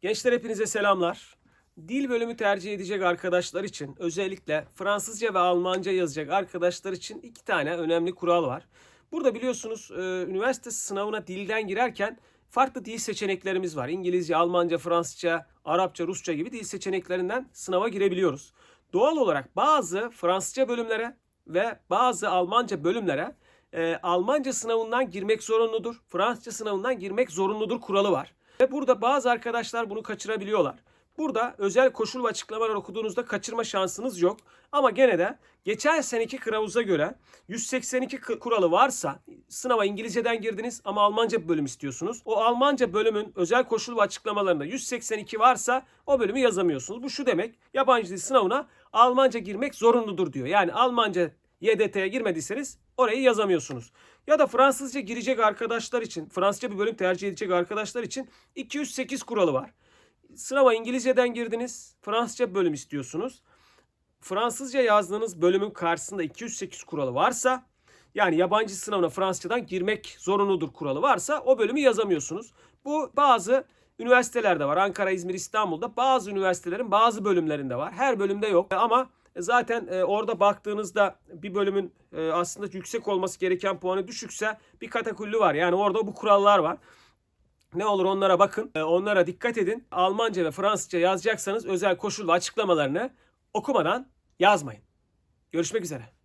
Gençler hepinize selamlar. Dil bölümü tercih edecek arkadaşlar için özellikle Fransızca ve Almanca yazacak arkadaşlar için iki tane önemli kural var. Burada biliyorsunuz e, üniversite sınavına dilden girerken farklı dil seçeneklerimiz var. İngilizce, Almanca, Fransızca, Arapça, Rusça gibi dil seçeneklerinden sınava girebiliyoruz. Doğal olarak bazı Fransızca bölümlere ve bazı Almanca bölümlere e, Almanca sınavından girmek zorunludur. Fransızca sınavından girmek zorunludur kuralı var. Ve burada bazı arkadaşlar bunu kaçırabiliyorlar. Burada özel koşul ve açıklamalar okuduğunuzda kaçırma şansınız yok. Ama gene de geçen seneki kılavuza göre 182 kı- kuralı varsa sınava İngilizceden girdiniz ama Almanca bölüm istiyorsunuz. O Almanca bölümün özel koşul ve açıklamalarında 182 varsa o bölümü yazamıyorsunuz. Bu şu demek yabancı dil sınavına Almanca girmek zorunludur diyor. Yani Almanca YDT'ye girmediyseniz orayı yazamıyorsunuz. Ya da Fransızca girecek arkadaşlar için, Fransızca bir bölüm tercih edecek arkadaşlar için 208 kuralı var. Sınava İngilizceden girdiniz, Fransızca bölüm istiyorsunuz. Fransızca yazdığınız bölümün karşısında 208 kuralı varsa, yani yabancı sınavına Fransızcadan girmek zorunludur kuralı varsa o bölümü yazamıyorsunuz. Bu bazı üniversitelerde var. Ankara, İzmir, İstanbul'da bazı üniversitelerin bazı bölümlerinde var. Her bölümde yok ama zaten e, orada baktığınızda bir bölümün e, aslında yüksek olması gereken puanı düşükse bir katakulli var. Yani orada bu kurallar var. Ne olur onlara bakın. e, Onlara dikkat edin. Almanca ve Fransızca yazacaksanız özel koşul ve açıklamalarını okumadan yazmayın. Görüşmek üzere.